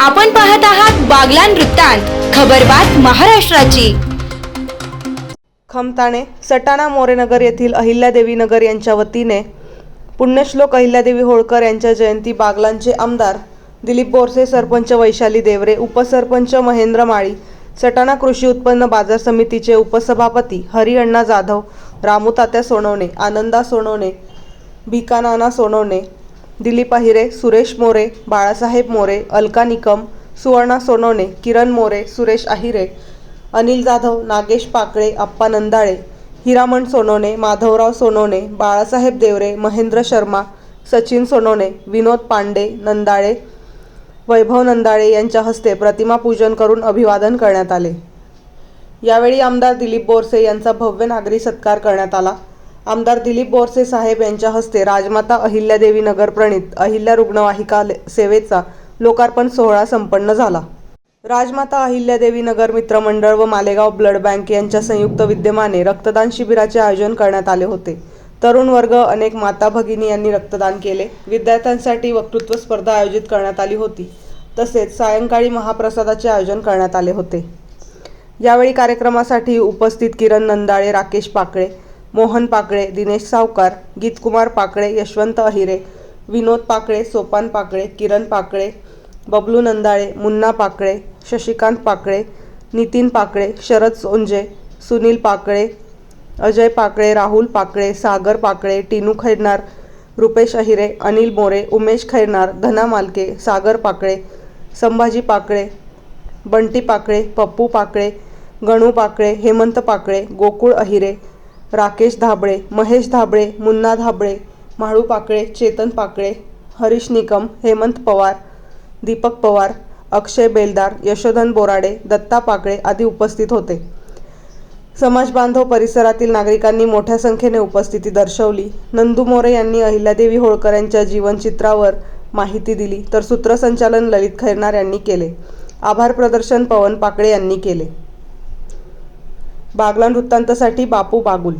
आपण पाहत आहात बागलान वृत्तांत खबरबात महाराष्ट्राची. खमताणे सटाणा मोरेनगर येथील अहिल्यादेवी नगर यांच्या वतीने पुण्यश्लोक अहिल्यादेवी होळकर यांच्या जयंती बागलांचे आमदार दिलीप बोरसे सरपंच वैशाली देवरे उपसरपंच महेंद्र माळी सटाणा कृषी उत्पन्न बाजार समितीचे उपसभापती हरिअण्णा जाधव रामूतात्या सोनवणे आनंदा सोनवणे भिकानाना सोनवणे दिलीप अहिरे सुरेश मोरे बाळासाहेब मोरे अलका निकम सुवर्णा सोनवणे किरण मोरे सुरेश अहिरे अनिल जाधव नागेश पाकळे अप्पा नंदाळे हिरामण सोनवणे माधवराव सोनवणे बाळासाहेब देवरे महेंद्र शर्मा सचिन सोनवणे विनोद पांडे नंदाळे वैभव नंदाळे यांच्या हस्ते प्रतिमा पूजन करून अभिवादन करण्यात आले. यावेळी आमदार दिलीप बोरसे यांचा भव्य नागरी सत्कार करण्यात आला. आमदार दिलीप बोरसे साहेब यांच्या हस्ते राजमाता अहिल्यादेवी नगर प्रणित अहिल्या रुग्णवाहिका सेवेचा लोकार्पण सोहळा संपन्न झाला. राजमाता अहिल्यादेवी नगर मित्रमंडळ व मालेगाव ब्लड बँक यांच्या संयुक्त विद्यमाने रक्तदान शिबिराचे आयोजन करण्यात आले होते. तरुण वर्ग अनेक माता भगिनी यांनी रक्तदान केले. विद्यार्थ्यांसाठी वक्तृत्व स्पर्धा आयोजित करण्यात आली होती. तसेच सायंकाळी महाप्रसादाचे आयोजन करण्यात आले होते. यावेळी कार्यक्रमासाठी उपस्थित किरण नंदाळे राकेश पाकळे मोहन पाकळे दिनेश सावकार गीतकुमार पाकळे यशवंत अहिरे विनोद पाकळे सोपान पाकळे किरण पाकळे बबलू नंदाळे मुन्ना पाकळे शशिकांत पाकळे नितीन पाकळे शरद सोंजे सुनील पाकळे अजय पाकळे राहुल पाकळे सागर पाकळे टिनू खैरनार रुपेश अहिरे अनिल मोरे उमेश खैरनार धना मालके सागर पाकळे संभाजी पाकळे बंटी पाकळे पप्पू पाकळे गणू पाकळे हेमंत पाकळे गोकुळ अहिरे राकेश धाबळे महेश धाबळे मुन्ना धाबळे म्हाळू पाकळे चेतन पाकळे हरीश निकम हेमंत पवार दीपक पवार अक्षय बेलदार यशोधन बोराडे दत्ता पाकळे आदी उपस्थित होते. समाज बांधव परिसरातील नागरिकांनी मोठ्या संख्येने उपस्थिती दर्शवली. नंदू मोरे यांनी अहिल्यादेवी होळकर यांच्या जीवनचित्रावर माहिती दिली तर सूत्रसंचालन ललित खैरनार यांनी केले. आभार प्रदर्शन पवन पाकळे यांनी केले. बागला वृत्तांतसाठी बापू बागुल.